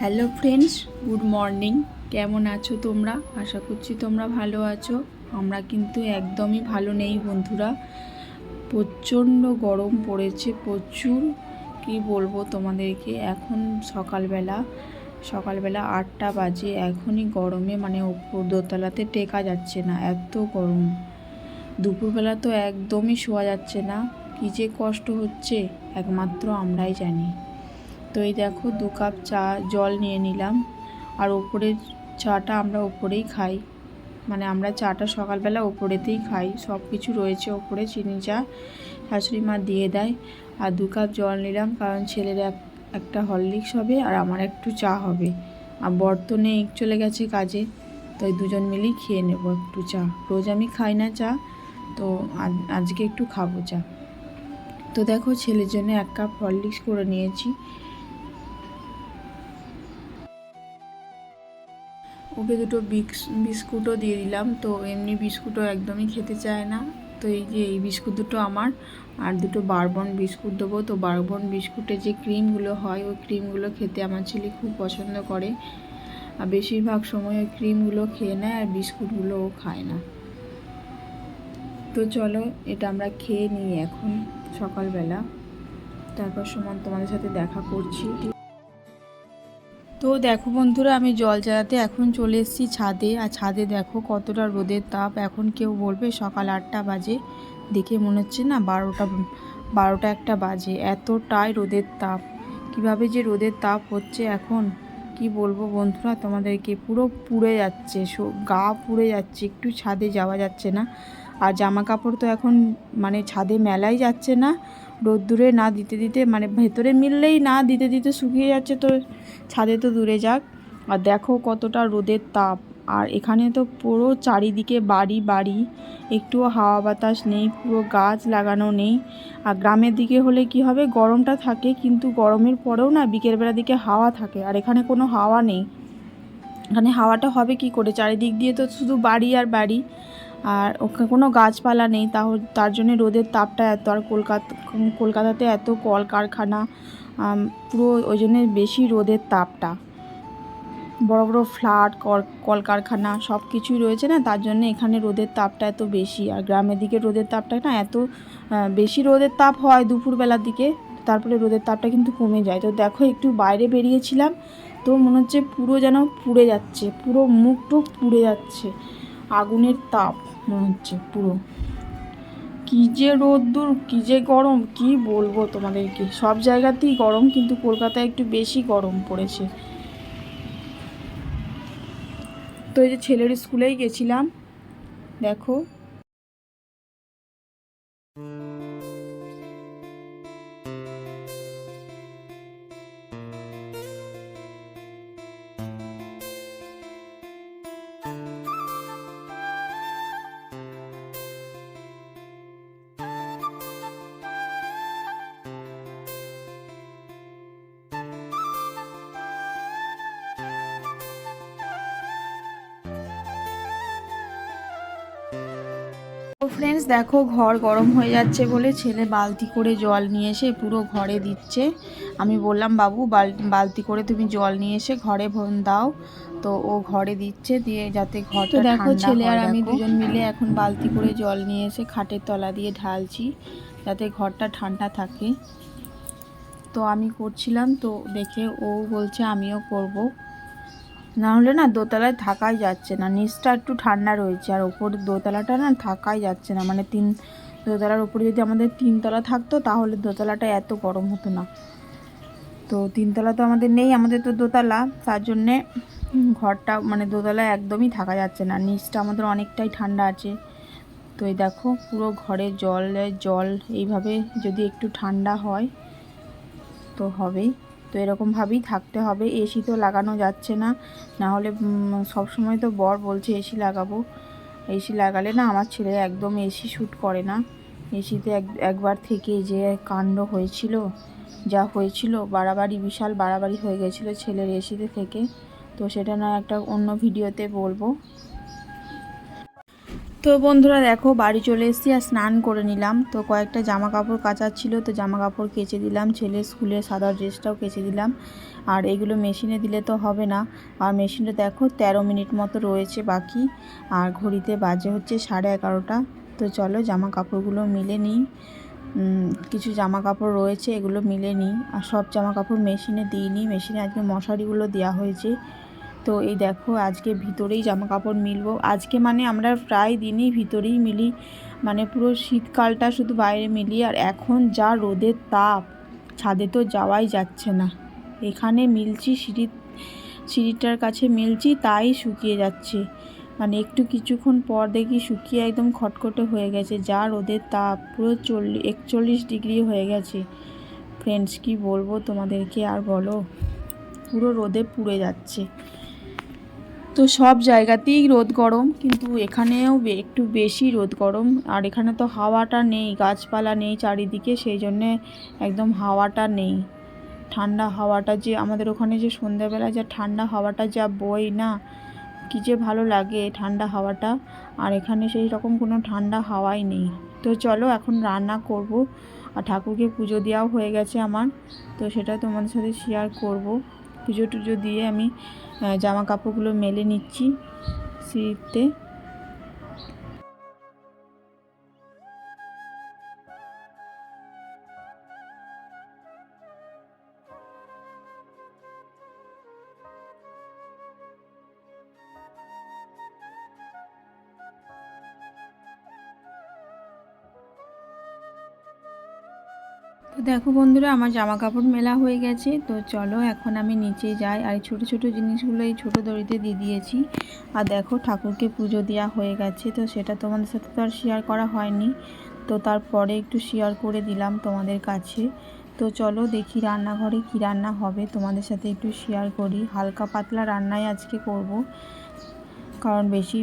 Hello friends good morning কেমন আছো তোমরা? আশা করছি তোমরা ভালো আছো। আমরা কিন্তু একদমই ভালো নেই, বন্ধুরা। প্রচণ্ড গরম পড়েছে, প্রচুর। কি বলব তোমাদেরকে, এখন সকালবেলা সকালবেলা আটটা বাজে, এখনই গরমে মানে ওপর দোতলাতে টেকা যাচ্ছে না, এত গরম। দুপুরবেলা তো একদমই শোয়া যাচ্ছে না, কী যে কষ্ট হচ্ছে, একমাত্র আমরাই জানি। তো এই দেখো দু কাপ চা, জল নিয়ে নিলাম। আর ওপরের চাটা আমরা ওপরেই খাই। মানে আমরা চাটা সকালবেলা ওপরেতেই খাই। সব কিছু রয়েছে ওপরে, চিনি চা, শাশুড়ি মা দিয়ে দেয়। আর দু কাপ জল নিলাম, কারণ ছেলের এক, একটা হরলিক্স হবে আর আমার একটু চা হবে। আর বর তো নেই, চলে গেছে কাজে। তো এই দুজন মিলেই খেয়ে নেব একটু চা। রোজ আমি খাই না চা, তো আজ- আজকে একটু খাব চা। তো দেখো ছেলের জন্য এক কাপ হরলিক্স করে নিয়েছি। ওকে দুটো বিস্কুটও দিয়ে দিলাম। তো এমনি বিস্কুটও একদমই খেতে চায় না। তো এই যে এই বিস্কুট দুটো আমার, আর দুটো বারবন বিস্কুট দেবো। তো বারবন বিস্কুটে যে ক্রিমগুলো হয়, ওই ক্রিমগুলো খেতে আমার ছেলে খুব পছন্দ করে। আর বেশিরভাগ সময় ওই ক্রিমগুলো খেয়ে নেয় আর বিস্কুটগুলোও খায় না। তো চলো, এটা আমরা খেয়ে নিই এখন সকালবেলা। তারপর সমান তোমাদের সাথে দেখা করছি। তো দেখো বন্ধুরা, আমি জল জ্বালাতে এখন চলে এসেছি ছাদে। আর ছাদে দেখো কতটা রোদের তাপ। এখন কেউ বলবে সকাল আটটা বাজে। দেখে মনে হচ্ছে না বারোটা বারোটা একটা বাজে। এতটাই রোদের তাপ। কীভাবে যে রোদের তাপ হচ্ছে এখন, কি বলব বন্ধুরা, তোমাদেরকে পুরো পুড়ে যাচ্ছে। গা পুড়ে যাচ্ছে। একটু ছাদে যাওয়া যাচ্ছে না। আর জামা কাপড় তো এখন মানে ছাদে মেলাই যাচ্ছে না, রোদ্দুরে না দিতে দিতে মানে ভেতরে মিললেই না দিতে দিতে শুকিয়ে যাচ্ছে তো ছাদে তো দূরে যাক। আর দেখো কতটা রোদের তাপ। আর এখানে তো পুরো চারিদিকে বাড়ি বাড়ি, একটুও হাওয়া বাতাস নেই, পুরো গাছ লাগানো নেই। আর গ্রামের দিকে হলে কি হবে, গরমটা থাকে কিন্তু গরমের পরেও না বিকেলবেলার দিকে হাওয়া থাকে। আর এখানে কোনো হাওয়া নেই। এখানে হাওয়াটা হবে কি করে? চারিদিক দিয়ে তো শুধু বাড়ি আর বাড়ি। আর ওখানে কোনো গাছপালা নেই তাহ তার জন্য রোদের তাপটা এত, আর কলকাতা, কলকাতাতে এত কলকারখানা পুরো ওই জন্য বেশি রোদের তাপটা। বড় বড় ফ্ল্যাট কলকারখানা সব কিছুই রয়েছে না, তার জন্য এখানে রোদের তাপটা এত বেশি। আর গ্রামের দিকে রোদের তাপটা না এত বেশি রোদের তাপ হয় দুপুরবেলার দিকে, তারপরে রোদের তাপটা কিন্তু কমে যায়। তো দেখো, একটু বাইরে বেরিয়েছিলাম, তো মনে হচ্ছে পুরো যেন পুড়ে যাচ্ছে, পুরো মুখ টুক পুড়ে যাচ্ছে, আগুনের তাপ। মনে হচ্ছে পুরো। কী যে রোদ্দুর, কী যে গরম, কি বলব তোমাদেরকে? সব জায়গাতেই গরম, কিন্তু কলকাতায় একটু বেশি গরম পড়েছে। তো এই যে ছেলের স্কুলেই গেছিলাম, দেখো। ফ্রেন্ডস দেখো ঘর গরম হয়ে যাচ্ছে বলে ছেলে বালতি করে জল নিয়ে এসে পুরো ঘরে দিচ্ছে। আমি বললাম বাবু বালতি বালতি করে তুমি জল নিয়ে এসে ঘরে ভন দাও। তো ও ঘরে দিচ্ছে দিয়ে যাতে ঘরটা দেখো ছেলে আর আমি দুজন মিলে এখন বালতি করে জল নিয়ে এসে খাটের তলা দিয়ে ঢালছি যাতে ঘরটা ঠান্ডা থাকে। তো আমি করছিলাম তো দেখে ও বলছে আমিও করব। না হলে না দোতলায় থাকাই যাচ্ছে না। নিচটা একটু ঠান্ডা রয়েছে আর ওপর দোতলাটা না থাকাই যাচ্ছে না। মানে তিন, দোতলার উপরে যদি আমাদের তিনতলা থাকতো তাহলে দোতলাটা এত গরম হতো না। তো তিনতলা তো আমাদের নেই, আমাদের তো দোতলা। তার জন্যে ঘরটা মানে দোতলায় একদমই থাকা যাচ্ছে না। নিচটা আমাদের অনেকটাই ঠান্ডা আছে। তো এই দেখো, পুরো ঘরে জলে জল এইভাবে যদি একটু ঠান্ডা হয়, তো হবেই। তো এরকমভাবেই থাকতে হবে। এসি তো লাগানো যাচ্ছে না। না হলে সব সময় তো বর বলছে এসি লাগাবো। এসি লাগালে না আমার ছেলে একদম এসি শ্যুট করে না। এসিতে এক, একবার থেকে যে কাণ্ড হয়েছিল, যা হয়েছিল, বাড়াবাড়ি, বিশাল বাড়াবাড়ি হয়ে গেছিল ছেলের এসিতে থেকে। তো সেটা না একটা অন্য ভিডিওতে বলব। তো বন্ধুরা দেখো, বাড়ি চলে এসেছি আর স্নান করে নিলাম। তো কয়েকটা জামা কাপড় কাচার ছিল, তো জামা কাপড় কেচে দিলাম। ছেলে স্কুলের সাদা ড্রেসটাও কেচে দিলাম। আর এগুলো মেশিনে দিলে তো হবে না। আর মেশিনটা দেখো, তেরো মিনিট মতো রয়েছে বাকি। আর ঘড়িতে বাজে হচ্ছে সাড়ে এগারোটা। তো চলো জামা কাপড়গুলো মিলে নিই। কিছু জামা কাপড় রয়েছে, এগুলো মিলে নিই। আর সব জামা কাপড় মেশিনে দিইনি মেশিনে আজকে মশারিগুলো দেওয়া হয়েছে। তো এই দেখো, আজকে ভিতরেই জামা কাপড় মিলবো। আজকে মানে আমরা প্রায় দিনই ভিতরেই মিলি। মানে পুরো শীতকালটা শুধু বাইরে মিলি, আর এখন যা রোদের তাপ, ছাদে তো যাওয়াই যাচ্ছে না। এখানে মিলছি, সিঁড়ি, সিঁড়িটার কাছে মিলছি, তাই শুকিয়ে যাচ্ছে। মানে একটু কিছুক্ষণ পর দেখি শুকিয়ে একদম খটখটে হয়ে গেছে, যা রোদের তাপ, পুরো চল্লিশ একচল্লিশ ডিগ্রি হয়ে গেছে। ফ্রেন্ডস কি বলব তোমাদেরকে, আর বলো? পুরো রোদে পুড়ে যাচ্ছে। তো সব জায়গাতেই রোদ গরম, কিন্তু এখানেও একটু বেশি রোদ গরম। আর এখানে তো হাওয়াটা নেই, গাছপালা নেই চারিদিকে, সেই জন্যে একদম হাওয়াটা নেই। ঠান্ডা হাওয়াটা যে, আমাদের ওখানে যে সন্ধ্যাবেলা যা ঠান্ডা হাওয়াটা যা বই না, কী যে ভালো লাগে ঠান্ডা হাওয়াটা। আর এখানে সেই রকম কোনো ঠান্ডা হাওয়াই নেই। তো চলো এখন রান্না করব। আর ঠাকুরকে পুজো দেওয়াও হয়ে গেছে আমার, তো সেটা তোমাদের সাথে শেয়ার করব। পুজো টুজো দিয়ে আমি জামা কাপড়গুলো মেলে নিচ্ছি সিঁড়িতে। তো দেখো বন্ধুরা, আমার জামা কাপড় মেলা হয়ে গেছে। তো চলো এখন আমি নিচে যাই। আর ছোটো ছোটো জিনিসগুলো এই ছোটো দড়িতে দিয়ে দিয়েছি। আর দেখো ঠাকুরকে পুজো দেওয়া হয়ে গেছে। তো সেটা তোমাদের সাথে তো আর শেয়ার করা হয়নি। তো তারপরে একটু শেয়ার করে দিলাম তোমাদের কাছে। তো চলো দেখি রান্নাঘরে কি রান্না হবে। তোমাদের সাথে একটু শেয়ার করি। হালকা পাতলা রান্নাই আজকে করব। কারণ বেশি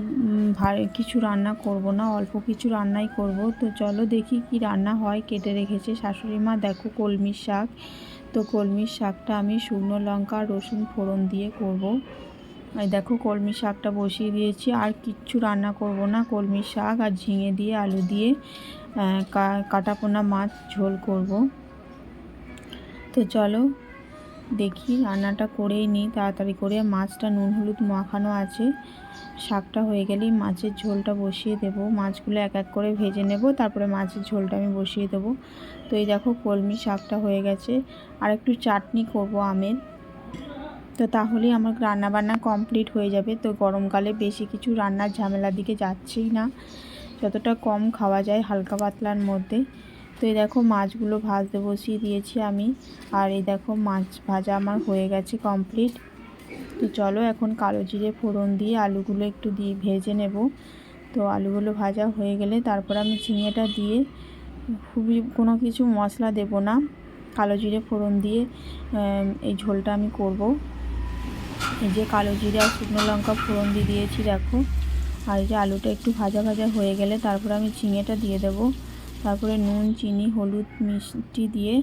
কিছু রান্না করব না, অল্প কিছু রান্নাই করব। তো চলো দেখি কি রান্না হয়, কেটে রেখেছে শাশুড়ি মা। দেখো কলমির শাক। তো কলমির শাকটা আমি শুকনো লঙ্কা, রসুন ফোড়ন দিয়ে করব। এই দেখো কলমি শাকটা বসিয়ে দিয়েছি। আর কিচ্ছু রান্না করব না। কলমি শাক আর ঝিঙে দিয়ে, আলু দিয়ে কাটাপোনা মাছ ঝোল করব। তো চলো দেখি, রান্নাটা করেই নিই, তাড়াতাড়ি করে। মাছটা নুন, হলুদ মাখানো আছে। শাকটা হয়ে গেলেই মাছের ঝোলটা বসিয়ে দেবো। মাছগুলো এক এক করে ভেজে নেব, তারপরে মাছের ঝোলটা আমি বসিয়ে দেবো। তো এই দেখো, কলমি শাকটা হয়ে গেছে। আর একটু চাটনি করব আমের। তো তাহলেই আমার রান্না বান্না কমপ্লিট হয়ে যাবে। তো গরমকালে বেশি কিছু রান্নার ঝামেলার দিকে যাচ্ছেই না। যতটা কম খাওয়া যায় হালকা পাতলার মধ্যে। তো এই দেখো মাছগুলো ভাজতে বসিয়ে দিয়েছি আমি। আর এই দেখো মাছ ভাজা আমার হয়ে গেছে কমপ্লিট তো চলো এখন কালো জিরে ফোড়ন দিয়ে আলুগুলো একটু দিয়ে ভেজে নেব। তো আলুগুলো ভাজা হয়ে গেলে তারপর আমি ঝিঙেটা দিয়ে খুবই কোনো কিছু মশলা দেব না। কালো জিরে ফোড়ন দিয়ে এই ঝোলটা আমি করব। এই যে কালো জিরে আর শুকনো লঙ্কা ফোড়ন দিয়ে দিয়েছি, দেখো। আর এই যে আলুটা একটু ভাজা ভাজা হয়ে গেলে তারপর আমি ঝিঙেটা দিয়ে দেব। তারপরে নুন, চিনি, হলুদ, মিষ্টি দিয়ে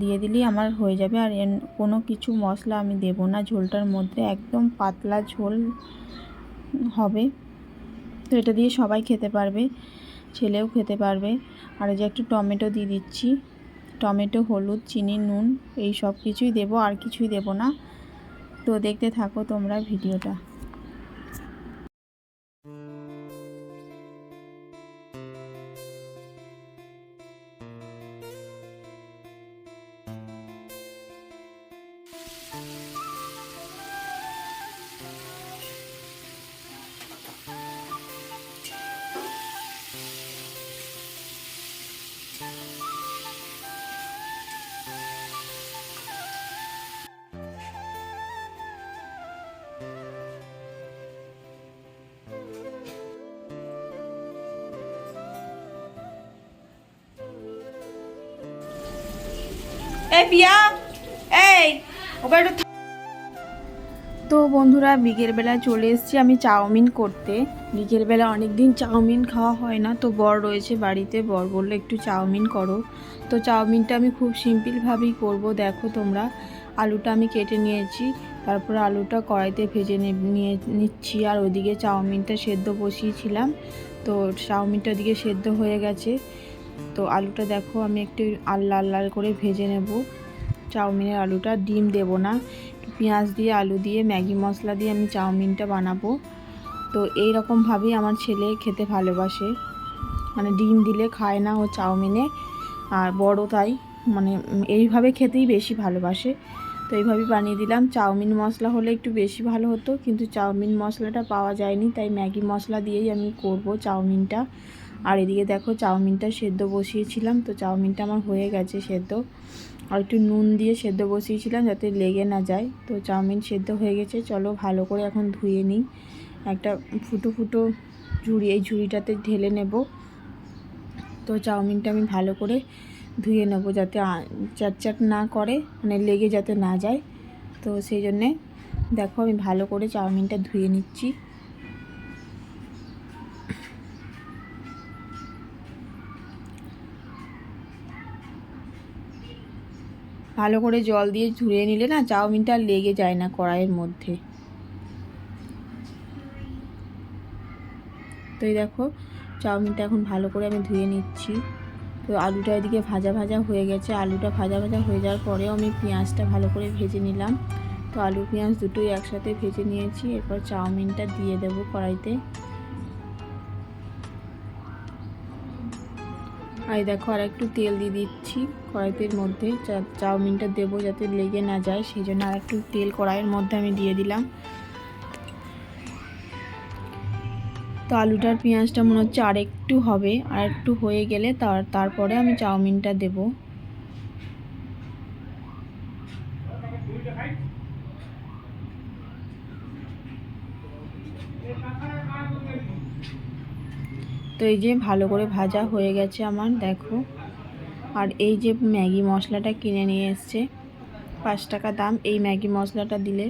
দিয়ে দিলেই আমার হয়ে যাবে। আর কোনো কিছু মশলা আমি দেব না। ঝোলটার মধ্যে একদম পাতলা ঝোল হবে। তো এটা দিয়ে সবাই খেতে পারবে, ছেলেও খেতে পারবে। আর যে একটু টমেটো দিয়ে দিচ্ছি। টমেটো, হলুদ, চিনি, নুন, এই সব কিছুই দেবো। আর কিছুই দেবো না। তো দেখতে থাকো তোমরা ভিডিওটা। এই পিয়া, এই ওকে একটু তো বন্ধুরা বিকেলবেলা চলে এসেছি আমি চাউমিন করতে। বিকেলবেলা অনেক দিন চাউমিন খাওয়া হয় না, তো বর রয়েছে বাড়িতে। বর বলল, একটু চাউমিন করো। তো চাউমিনটা আমি খুব সিম্পলভাবেই করব, দেখো তোমরা। আলুটা আমি কেটে নিয়েছি, তারপরে আলুটা কড়াইতে ভেজে নিয়ে নিচ্ছি। আর ওদিকে চাউমিনটা সেদ্ধ বসিয়েছিলাম, তো চাউমিনটা ওদিকে সেদ্ধ হয়ে গেছে। তো আলুটা দেখো, আমি একটু আল লাল লাল করে ভেজে নেব। চাউমিনের আলুটা ডিম দেব না। পেঁয়াজ দিয়ে, আলু দিয়ে, ম্যাগি মশলা দিয়ে আমি চাউমিনটা বানাবো। তো এই রকমভাবেই আমার ছেলে খেতে ভালোবাসে। মানে ডিম দিলে খায় না ও চাউমিনে, আর বড় তাই। মানে এইভাবে খেতেই বেশি ভালোবাসে। তো এইভাবেই বানিয়ে দিলাম। চাউমিন মশলা হলে একটু বেশি ভালো হতো, কিন্তু চাউমিন মশলাটা পাওয়া যায়নি, তাই ম্যাগি মশলা দিয়েই আমি করব চাউমিনটা। আর এদিকে দেখো চাউমিনটা সেদ্ধ বসিয়েছিলাম, তো চাউমিনটা আমার হয়ে গেছে সেদ্ধ। আর একটু নুন দিয়ে সেদ্ধ বসিয়েছিলাম যাতে লেগে না যায়, তো চাউমিন সেদ্ধ হয়ে গেছে। চলো ভালো করে এখন ধুয়ে নিই। একটা ফুটো ফুটো ঝুড়ি, এই ঝুড়িটাতে ঢেলে নেব। তো চাউমিনটা আমি ভালো করে ধুয়ে নেব যাতে চাটচাট না করে মানে লেগে যাতে না যায়। তো সেই জন্যে দেখো আমি ভালো করে চাউমিনটা ধুয়ে নিচ্ছি। ভালো করে জল দিয়ে ধুয়ে নিলে না চাউমিনটা লেগে যায় না কড়াইয়ের মধ্যে। তো এই দেখো, চাউমিনটা এখন ভালো করে আমি ধুয়ে নিচ্ছি। তো আলুটা এদিকে ভাজা ভাজা হয়ে গেছে। আলুটা ভাজা ভাজা হয়ে যাওয়ার পরেও আমি পেঁয়াজটা ভালো করে ভেজে নিলাম। তো আলু পেঁয়াজ দুটোই একসাথে ভেজে নিয়েছি। এরপর চাউমিনটা দিয়ে দেবো কড়াইতে। আর দেখো আর একটু তেল দিয়ে দিচ্ছি কড়াইতের মধ্যে। চাউমিনটা দেবো যাতে লেগে না যায় সেই জন্য আর একটু তেল কড়াইয়ের মধ্যে আমি দিয়ে দিলাম। তো আলুটার পেঁয়াজটা মনে হচ্ছে আর একটু হবে আর একটু হয়ে গেলে তার, তারপরে আমি চাউমিনটা দেব। তো এই যে ভালো করে ভাজা হয়ে গেছে আমার, দেখো। আর এই যে ম্যাগি মশলাটা কিনে নিয়ে এসছে, পাঁচ টাকা দাম। এই ম্যাগি মশলাটা দিলে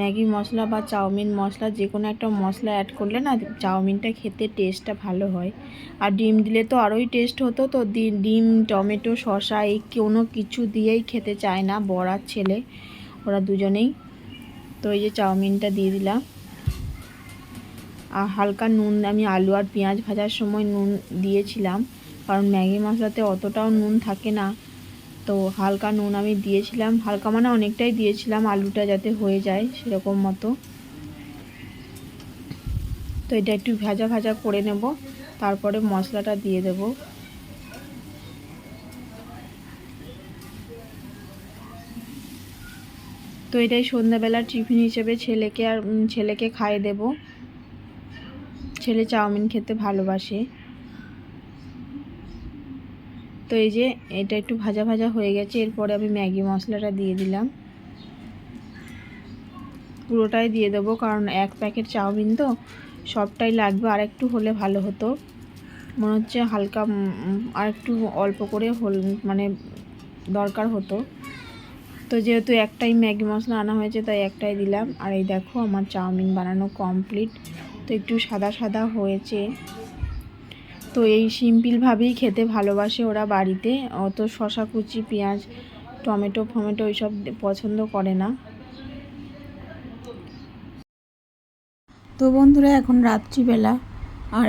ম্যাগি মশলা বা চাউমিন মশলা, যে কোনো একটা মশলা অ্যাড করলে না, চাউমিনটা খেতে টেস্টটা ভালো হয়। আর ডিম দিলে তো আরোই টেস্ট হতো, তো ডিম, টমেটো, শসা, এই কোনো কিছু দিয়েই খেতে চায় না বড়ার ছেলে। ওরা দুজনেই। তো এই যে চাউমিনটা দিয়ে দিলাম। হালকা নুন আমি আলু আর পেঁয়াজ ভাজার সময় নুন দিয়েছিলাম। কারণ ম্যাগি মশলাতে অতটাও নুন থাকে না। তো হালকা নুন আমি দিয়েছিলাম। হালকা মানে অনেকটাই দিয়েছিলাম আলুটা যাতে হয়ে যায় সেরকম মতো। তো এটা একটু ভাজা ভাজা করে নেব। তারপরে মশলাটা দিয়ে দেব। তো এটাই সন্ধ্যাবেলার টিফিন হিসেবে ছেলেকে আর ছেলেকে খাইয়ে দেব। ছেলে চাউমিন খেতে ভালোবাসে। তো এই যে এটা একটু ভাজা ভাজা হয়ে গেছে, এরপরে আমি ম্যাগি মশলাটা দিয়ে দিলাম। পুরোটাই দিয়ে দেবো, কারণ এক প্যাকেট চাউমিন তো সবটাই লাগবে, আর একটু হলে ভালো হতো। মনে হচ্ছে হালকা আর একটু অল্প করে হল মানে দরকার হতো। তো যেহেতু একটাই ম্যাগি মশলা আনা হয়েছে, তাই একটাই দিলাম। আর এই দেখো, আমার চাউমিন বানানো কমপ্লিট। তো একটু সাদা সাদা হয়েছে। তো এই সিম্পলভাবেই খেতে ভালোবাসে ওরা বাড়িতে। অত শশা কুচি, পেঁয়াজ, টমেটো, ফমেটো এইসব পছন্দ করে না। তো বন্ধুরা, এখন রাত্রিবেলা। আর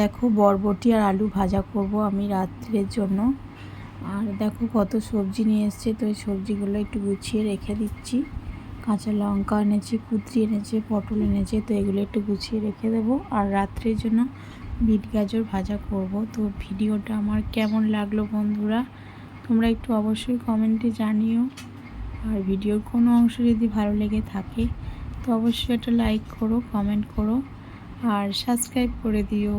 দেখো বরবটি আর আলু ভাজা করব আমি রাত্রের জন্য। আর দেখো কত সবজি নিয়ে এসছে, তো এই সবজিগুলো একটু গুছিয়ে রেখে দিচ্ছি। কাঁচা লঙ্কা এনেছি, কুদ্রি এনেছে, পটল এনেছে, তো এগুলো একটু গুছিয়ে রেখে দেবো। আর রাত্রের জন্য বিট গাজর ভাজা করব। তো ভিডিওটা আমার কেমন লাগল বন্ধুরা, তোমরা একটু অবশ্যই কমেন্টে জানিও। আর ভিডিওর কোনো অংশ যদি ভালো লেগে থাকে, তো অবশ্যই একটা লাইক করো, কমেন্ট করো, আর সাবস্ক্রাইব করে দিও।